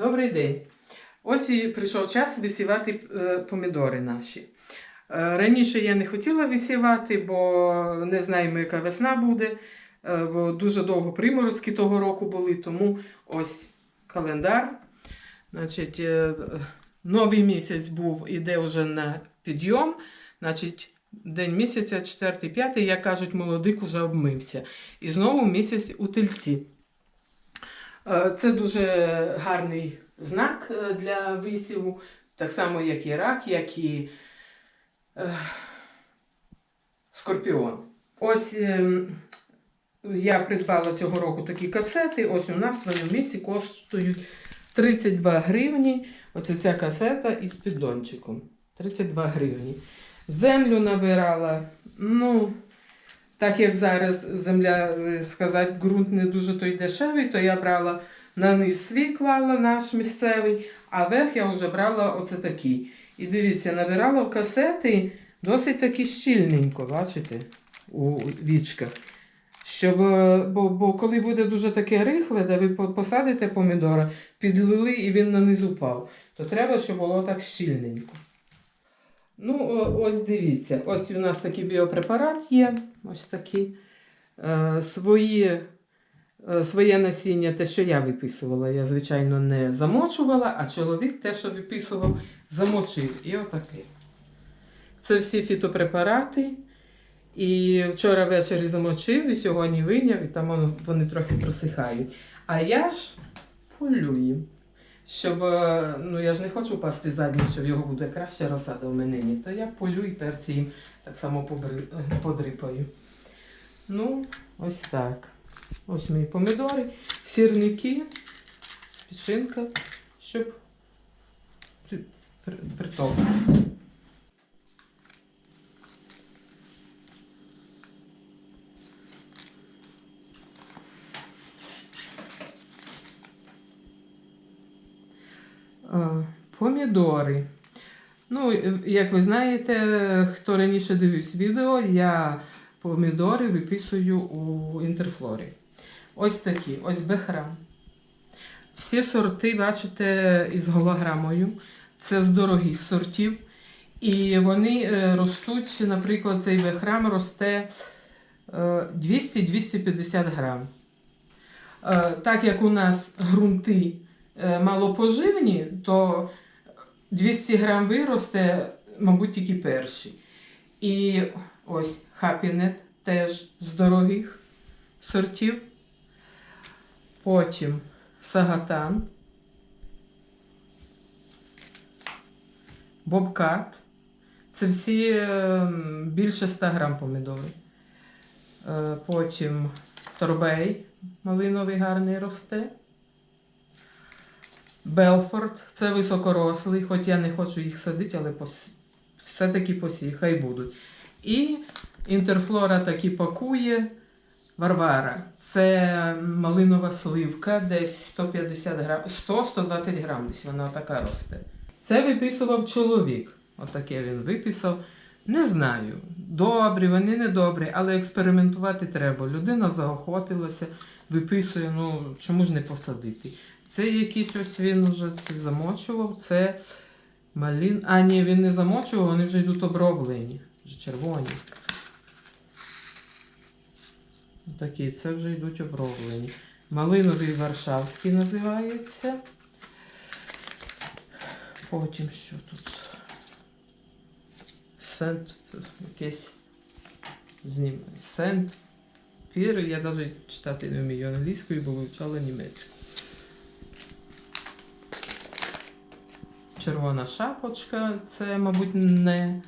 Добрий день. Ось і прийшов час висівати е, помідори наші. Е, Раніше я не хотіла висівати, бо не знаємо, яка весна буде. е, Бо дуже довго приморозки того року були, тому ось календар. Значить, новий місяць був, іде вже на підйом. Значить, день місяця, 4-5, як кажуть, молодик уже обмився. І знову місяць у тельці. Е, Це дуже гарний знак е, для висіву, так само, як і рак, як і е, скорпіон. Ось е, я придбала цього року такі касети. Ось у нас в місці коштують 32 гривні. Оце ця касета із піддончиком. 32 гривні. Землю набирала. Ну, так як зараз земля, е, сказати, ґрунт не дуже той дешевий, то я брала на низ свій клала наш місцевий, а верх я вже брала оце такий. І дивіться, набирала в касети досить таки щільненько, бачите, у вічках. Щоб, е, бо, бо коли буде дуже таке рихле, де ви посадите помідора, підлили і він на низ упав, то треба, щоб було так щільненько. Ну, ось дивіться, ось у нас такий біопрепарат є, ось такий. Е, свої, е, своє насіння, те, що я виписувала, я, звичайно, не замочувала, а чоловік те, що виписував, замочив. І отакий. Це всі фітопрепарати. І вчора ввечері замочив, і сьогодні вийняв, і там вони трохи просихають. А я ж полюю. Щоб, е, ну я ж не хочу пасти задні, що в його буде краще розсада в мене. То я полю і перці їм так само подрипаю. Ну, ось так. Ось мої помідори, сірники, пішинка, щоб при, Помідори. Ну, е, як ви знаєте, хто раніше дивився відео, я помідори виписую у інтерфлорі. Ось такі, ось бехрам. Всі сорти, бачите, із голограмою. Це з дорогих сортів. І вони е, ростуть, наприклад, цей бехрам росте е, 200-250 грам. Е, Так як у нас ґрунти е, малопоживні, то 200 грам виросте, мабуть, тільки перший. І ось хапінет теж з дорогих сортів. Потім сагатан, бобкат. Це всі е, більше 100 грам помідори. Е, Потім торбей малиновий гарний росте. Белфорд це високорослий, хоч я не хочу їх садити, але все-таки посій, хай будуть. І інтерфлора таки пакує Варвара. Це малинова сливка, десь 150 грам, 100-120 грам, десь вона така росте. Це виписував чоловік. Отаке він виписав. Не знаю, добрі, вони не добрі, але експериментувати треба. Людина заохотилася, виписує, ну чому ж не посадити. Це якийсь ось він вже це замочував, це малін. А, ні, він не замочував, вони вже йдуть оброблені, вже червоні. Такі, це вже йдуть оброблені. Малиновий Варшавський називається. Потім що тут? Сент якесь знімає. Сент Пір. Я навіть читати не вмію англійською, бо вивчала німецьку. Червона шапочка це, мабуть, не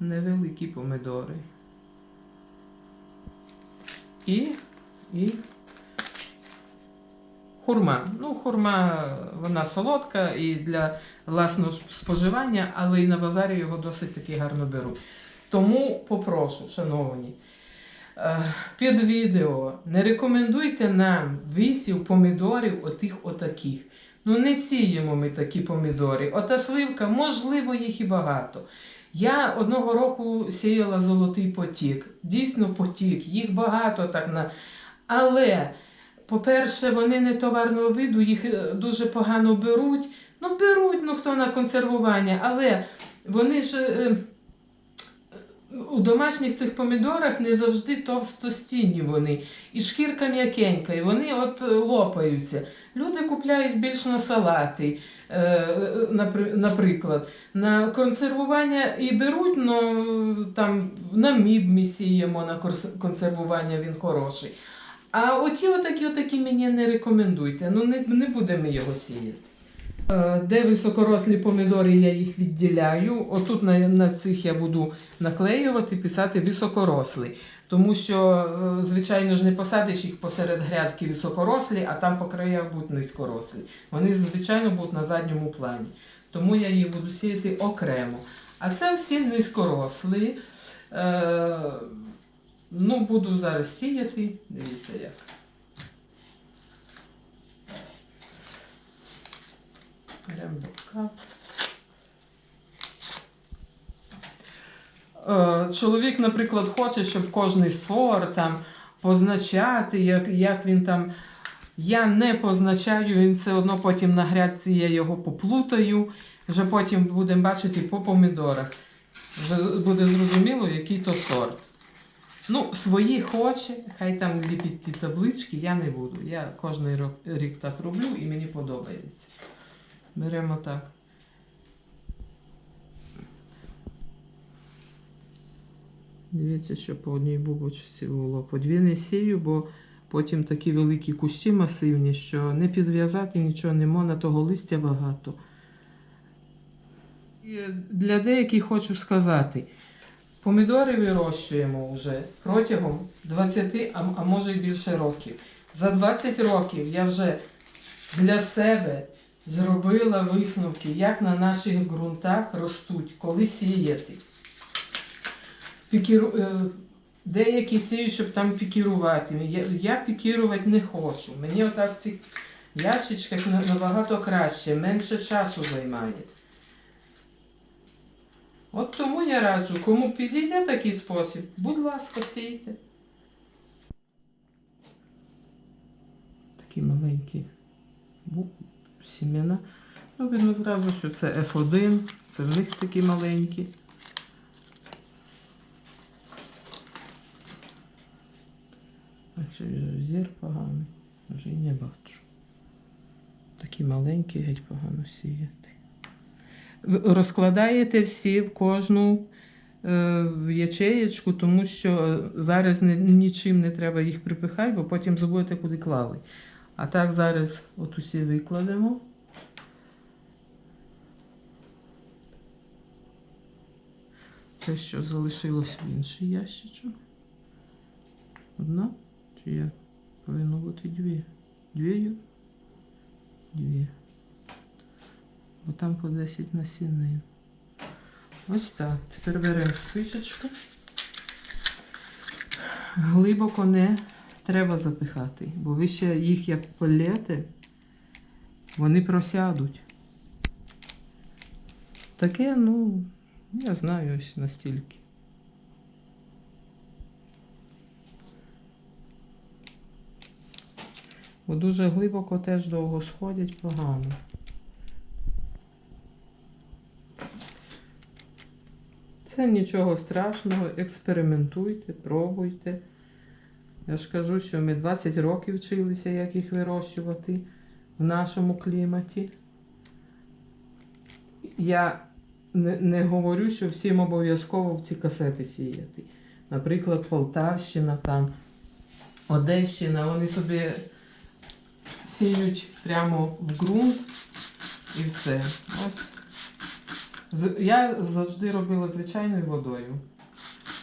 невеликі помидори. І, і хурма. Ну, хурма, вона солодка і для власного споживання, але і на базарі його досить таки гарно беруть. Тому попрошу, шановні, е, під відео не рекомендуйте нам висів помідорів отих отаких. Ну, не сіємо ми такі помідори. Ота сливка, можливо, їх і багато. Я одного року сіяла золотий потік. Дійсно потік, їх багато так на. Але по-перше, вони не товарного виду, їх е, дуже погано беруть. Ну, беруть, ну хто на консервування, але вони ж е, у домашніх цих помідорах не завжди товстостінні вони. І шкірка м'якенька, і вони от е, лопаються. Люди купляють більш на салати, е, наприклад. На консервування і беруть, ну там на міб ми сіємо на консервування, він хороший. А оті отакі, отакі мені не рекомендуйте. Ну не, не будемо його сіяти. Е, Де високорослі помідори, я їх відділяю. Отут на, на цих я буду наклеювати, писати високорослі. Тому що, е, звичайно ж, не посадиш їх посеред грядки високорослі, а там по краях будуть низькорослі. Вони, звичайно, будуть на задньому плані. Тому я їх буду сіяти окремо. А це всі низькорослі. Е, ну, буду зараз сіяти. Дивіться як. Беремо бока. Е, Чоловік, наприклад, хоче, щоб кожний сорт там позначати, як, як він там. Я не позначаю, він все одно потім на грядці я його поплутаю. Вже потім будемо бачити по помідорах. Вже буде зрозуміло, який то сорт. Ну, свої хоче, хай там ліпіть ті таблички, я не буду. Я кожний рік так роблю і мені подобається. Беремо так. Дивіться, що по одній бубочці було. По дві не сію, бо потім такі великі кущі масивні, що не підв'язати нічого не можна, того листя багато. І для деяких хочу сказати, помідори вирощуємо вже протягом 20, а, а може й більше років. За 20 років я вже для себе зробила висновки, як на наших ґрунтах ростуть, коли сіяти. Пікіру... е, Деякі сіють, щоб там пікірувати. Я, я пікірувати не хочу. Мені отак в цих ящичках набагато краще, менше часу займає. От тому я раджу, кому підійде такий спосіб, будь ласка, сійте. Такі маленькі сімена. Ну, видно зразу, що це F1, це в них такі маленькі. А чи зір поганий? Вже і не бачу. Такі маленькі геть погано сіяти. Розкладаєте всі в кожну е, ячеєчку, тому що зараз нічим не треба їх припихати, бо потім забудете, куди клали. А так зараз от усі викладемо. Те, що залишилось в інший ящичок. Одна? Чи як? Повинно бути дві. Дві? Дві. Бо там по 10 насінин. Ось так. Тепер беремо спичечку. Глибоко не треба запихати, бо ви ще їх як полєте, вони просядуть. Таке, ну, я знаю ось настільки. Бо дуже глибоко теж довго сходять погано. Це нічого страшного, експериментуйте, пробуйте. Я ж кажу, що ми 20 років вчилися, як їх вирощувати в нашому кліматі. Я не, не говорю, що всім обов'язково в ці касети сіяти. Наприклад, Полтавщина, там, Одещина, вони собі сіють прямо в ґрунт і все. Ось. Я завжди робила звичайною водою.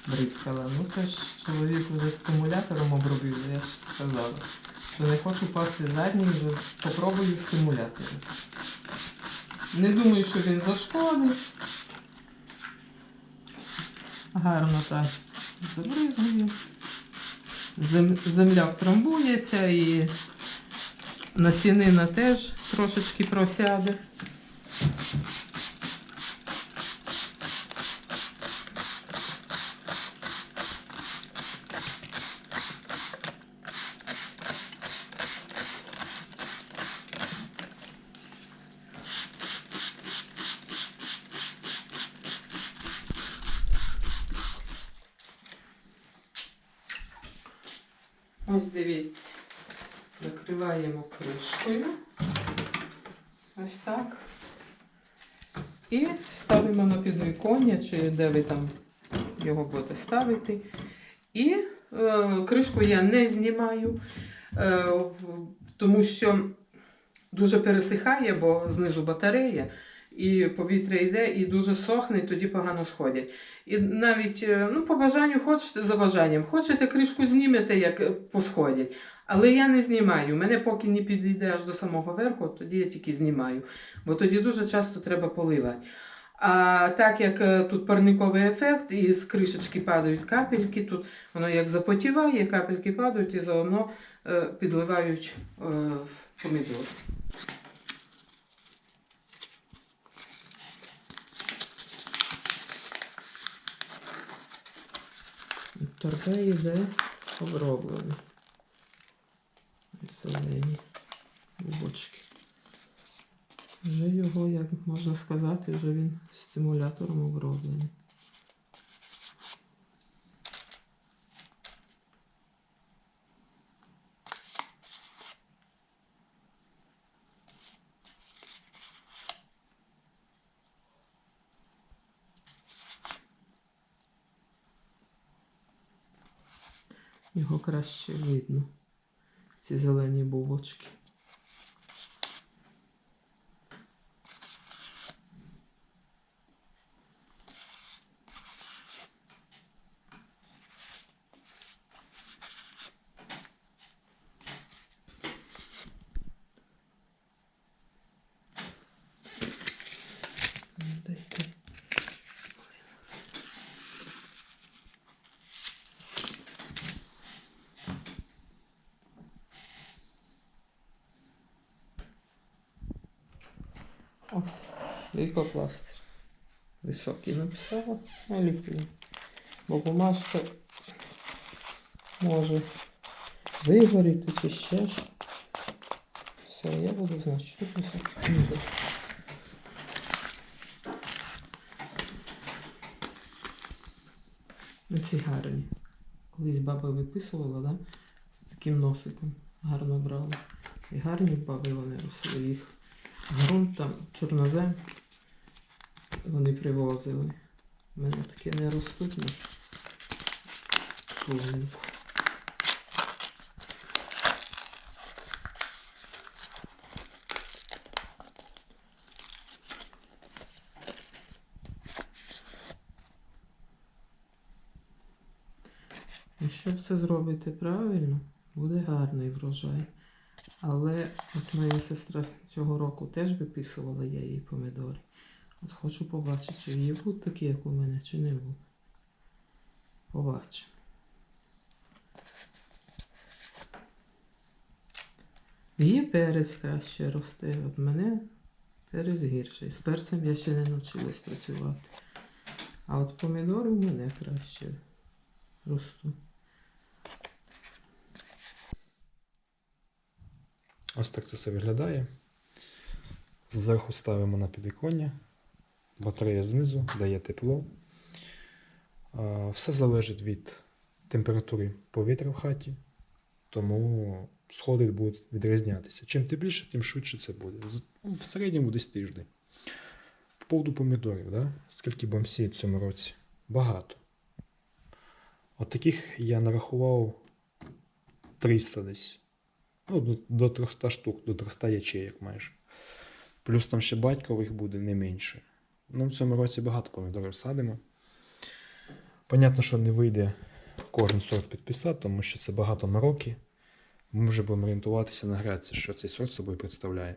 Бризкала. Ну це ж чоловік вже стимулятором обробив, я ж сказала. Що не хочу пасти задній, вже попробую стимулятором. Не думаю, що він зашкодить. Гарно так забризгую. Зем- Земля втрамбується і насінина теж трошечки просяде. Ось дивіться. Закриваємо кришкою. Ось так. І ставимо на підвіконня, чи де ви там його будете ставити. І е, кришку я не знімаю, е, в- тому що дуже пересихає, бо знизу батарея, і повітря йде, і дуже сохне, і тоді погано сходять. І навіть е, ну, по бажанню хочете за бажанням, хочете кришку знімете, як е, посходять. Але я не знімаю. Мене поки не підійде аж до самого верху, тоді я тільки знімаю. Бо тоді дуже часто треба поливати. А так як е, тут парниковий ефект, і з кришечки падають капельки, тут воно як запотіває, капельки падають і заодно підливають помідор. Торбе йде оброблений. Зелені бубочки. Вже його, як можна сказати, вже він стимулятором оброблений. Його краще видно, ці зелені бубочки. Ну, Дайте. Ось, лейкопластир. Високий написала, а ліплю. Бо бумажка може вигоріти чи ще ж. Все, я буду знати, що тут високий. Ці гарні. Колись баба виписувала, да? З таким носиком. Гарно брала. І гарні баби вони росли їх. Грунт там, чорнозем. Вони привозили. У мене таке не ростуть на словнику. Якщо все зробите правильно, буде гарний врожай. Але от моя сестра цього року теж виписувала я їй помідори. От хочу побачити, чи її будуть такі, як у мене, чи не будуть. Побачимо. Її перець краще росте. От мене перець гірший. З перцем я ще не навчилась працювати. А от помідори у мене краще ростуть. Ось так це все виглядає. Зверху ставимо на підвіконня. Батарея знизу дає тепло. Все залежить від температури повітря в хаті, тому сходи будуть відрізнятися. Чим тепліше, тим швидше це буде. В середньому десь тиждень. По поводу помідорів, да? скільки б сіють в цьому році? Багато. От таких я нарахував 300 десь. Ну, до, до 300 штук, до 300 ячеєк майже. Плюс там ще батькових буде не менше. Ну, в цьому році багато помідорів садимо. Понятно, що не вийде кожен сорт підписати, тому що це багато мороки. Ми вже будемо орієнтуватися на граці, що цей сорт собою представляє.